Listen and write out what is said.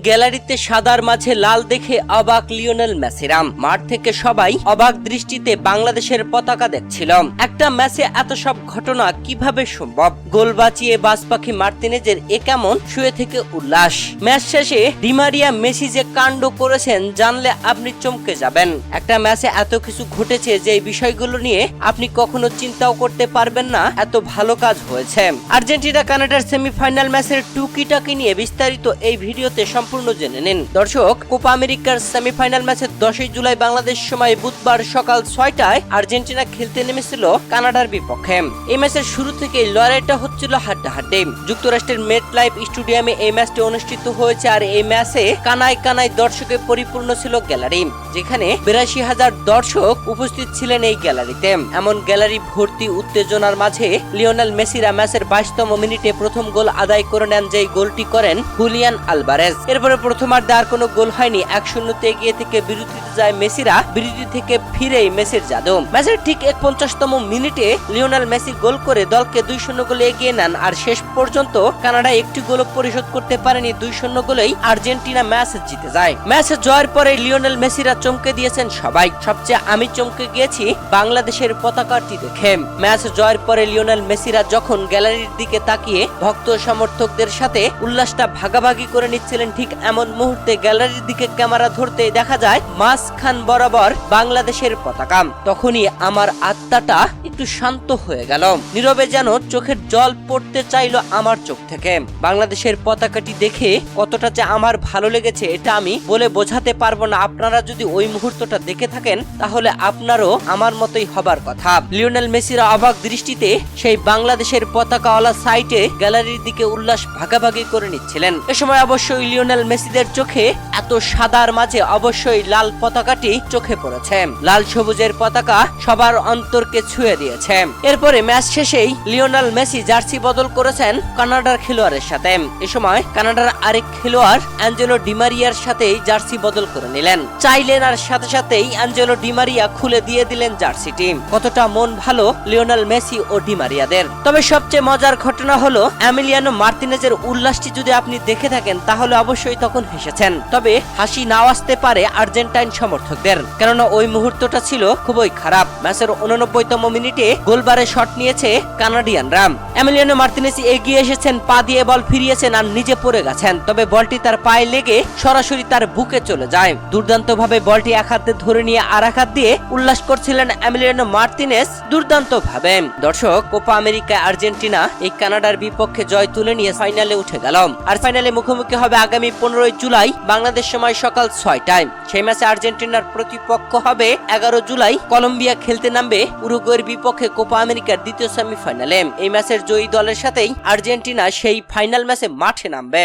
গ্যালারিতে সাদার মাঝে লাল দেখে অবাক লিওনেল মেসিরাম। মাঠ থেকে সবাই অবাক দৃষ্টিতে বাংলাদেশের পতাকা দেখছিল। একটা ম্যাচে এত সব ঘটনা কীভাবে সম্ভব? গোল বাঁচিয়ে বাজ পাখি মার্তিনেজের এ কেমন শুয়ে থেকে উল্লাস? ম্যাচ শেষে ডিমারিয়া মেসি যে কাণ্ড করেছেন, জানলে আপনি চমকে যাবেন। একটা ম্যাচে এত কিছু ঘটেছে যে বিষয়গুলো নিয়ে আপনি কখনো চিন্তাও করতে পারবেন না, এত ভালো কাজ হয়েছে। আর্জেন্টিনা কানাডার সেমিফাইনাল ম্যাচের টুকিটাকি নিয়ে বিস্তারিত এই ভিডিওতে সম্পূর্ণ জেনে নিন। দর্শক, কোপা আমেরিকার সেমিফাইনাল ম্যাচে দশই জুলাই বাংলাদেশ সময় বুধবার সকাল ছয়টায় আর্জেন্টিনা খেলতে নেমেছিল কানাডার বিপক্ষে। এই ম্যাচের শুরু থেকে লড়াইটা হচ্ছিল হাড্ডাহাড্ডি। যুক্তরাষ্ট্রের মেট লাইফ স্টেডিয়ামে এই ম্যাচটি অনুষ্ঠিত হয়েছে আর এই ম্যাচে কানায় কানায় দর্শকে পরিপূর্ণ ছিল গ্যালারি, যেখানে বিরাশি হাজার দর্শক উপস্থিত ছিলেন এই গ্যালারিতে। এমন গ্যালারি ভর্তি উত্তেজনার মাঝে লিওনেল মেসিরা ম্যাচের বাইশতম মিনিটে প্রথম গোল আদায় করে নেন যেই গোলটি করেন হুলিয়ান আলবারেজ। এরপরে প্রথমার্ধে আর কোনো গোল হয়নি। এক শূন্যতে এগিয়ে থেকে বিরতিতে যায় মেসিরা। বিরতি থেকে ফিরেই মেসির জাদু ম্যাচের ঠিক এক পঞ্চাশতম মিনিটে লিওনেল মেসি গোল করে দলকে দুই শূন্য গোলে এগিয়ে নেন। আর শেষ পর্যন্ত কানাডা একটি গোল পরিশোধ করতে পারেনি দুই শূন্য গোলেই আর্জেন্টিনা ম্যাচ জিতে যায়। ম্যাচে জয়ের পরে লিওনেল মেসিরা চমকে দিয়েছেন সবাই। সবচেয়ে আমি চমকে গিয়েছি বাংলাদেশের পতাকাটি দেখে। ম্যাচ জয়ের পরে লিওনেল মেসিরা যখন গ্যালারির দিকে তাকিয়ে ভক্ত সমর্থকদের সাথে উল্লাসটা ভাগাভাগি করে নিচ্ছিলেন ঠিক এমন মুহূর্তে গ্যালারির দিকে ক্যামেরা ধরতে দেখা যায় মাঝখান বরাবর বাংলাদেশের পতাকা। তখনই আমার আত্মাটা একটু শান্ত হয়ে গেল। নীরবে যেন চোখের জল পড়তে চাইলো আমার চোখ থেকে। বাংলাদেশের পতাকাটি দেখে কতটা যে আমার ভালো লেগেছে এটা আমি বলে বোঝাতে পারব না। আপনারা যদি ওই মুহূর্তটা দেখে থাকেন, তাহলে আপনারও আমার মতোই হবার কথা। লিওনেল মেসিরা অবাক দৃষ্টিতে সেই বাংলাদেশের পতাকাওয়ালা সাইটে গ্যালারির দিকে উল্লাস ভাগাভাগি করে নিচ্ছিলেন। এ সময় অবশ্যই লিওনেল মেসিদের চোখে এত সাদার মাঝে অবশ্যই লাল পতাকাটি চোখে পড়েছে। লাল সবুজের পতাকা সবার অন্তরকে ছুঁয়ে দিয়েছে। এরপরে ম্যাচ শেষেই লিওনেল মেসি জার্সি বদল করেছেন কানাডার খেলোয়াড়ের সাথে। এ সময় কানাডার আরেক খেলোয়াড় অ্যাঞ্জেলো ডিমারিয়ার সাথেই জার্সি বদল করে নিলেন। চাইলেন আর সাথে সাথেই অ্যাঞ্জেলো ডিমারিয়া খুলে দিয়ে দিলেন জার্সিটি। কতটা মন ভালো লিওনেল মেসি ও ডিমারিয়াদের তবে সবচেয়ে মজার ঘটনা হলো অ্যামিলিয়ানো মার্তিনেজের উল্লাসটি যদি আপনি দেখে থাকেন, তাহলে অবশ্যই তখন হেসেছেন। তবে হাসি নাও আসতে পারে আর্জেন্টাইন সমর্থকদের। কেননা ওই মুহূর্তটা ছিল খুবই খারাপ। ম্যাচের উননব্বইতম মিনিটে গোলবারে শট নিয়েছে কানাডিয়ানরা। অ্যামিলিয়ানো মার্তিনেজ এগিয়ে এসেছেন, পা দিয়ে বল ফিরিয়েছেন আর নিজে পড়ে গেছেন। তবে বলটি তার পায়ে লেগে সরাসরি তার বুকে চলে যায়। দুর্দান্ত ভাবে বলটি এক হাতে ধরে নিয়ে আর এক হাত দিয়ে উল্লাস করছিলেন অ্যামিলিয়ানো মার্তিনেস দুর্দান্ত ভাবে দর্শক, কোপা আমেরিকা, আর্জেন্টিনা এই কানাডার বিপক্ষে জয় তুলে নিয়ে ফাইনালে উঠে গেল। আর ফাইনালে মুখোমুখি হবে আগামী পনেরোই জুলাই বাংলাদেশ সময় সকাল ছয়টায়। সেই ম্যাচে আর্জেন্টিনার প্রতিপক্ষ হবে এগারো জুলাই। কলম্বিয়া খেলতে নামবে উরুগুয়ের বিপক্ষে কোপা আমেরিকার দ্বিতীয় সেমিফাইনালে। এই ম্যাচের জয়ী দলের সাথেই আর্জেন্টিনা সেই ফাইনাল ম্যাচে মাঠে নামবে।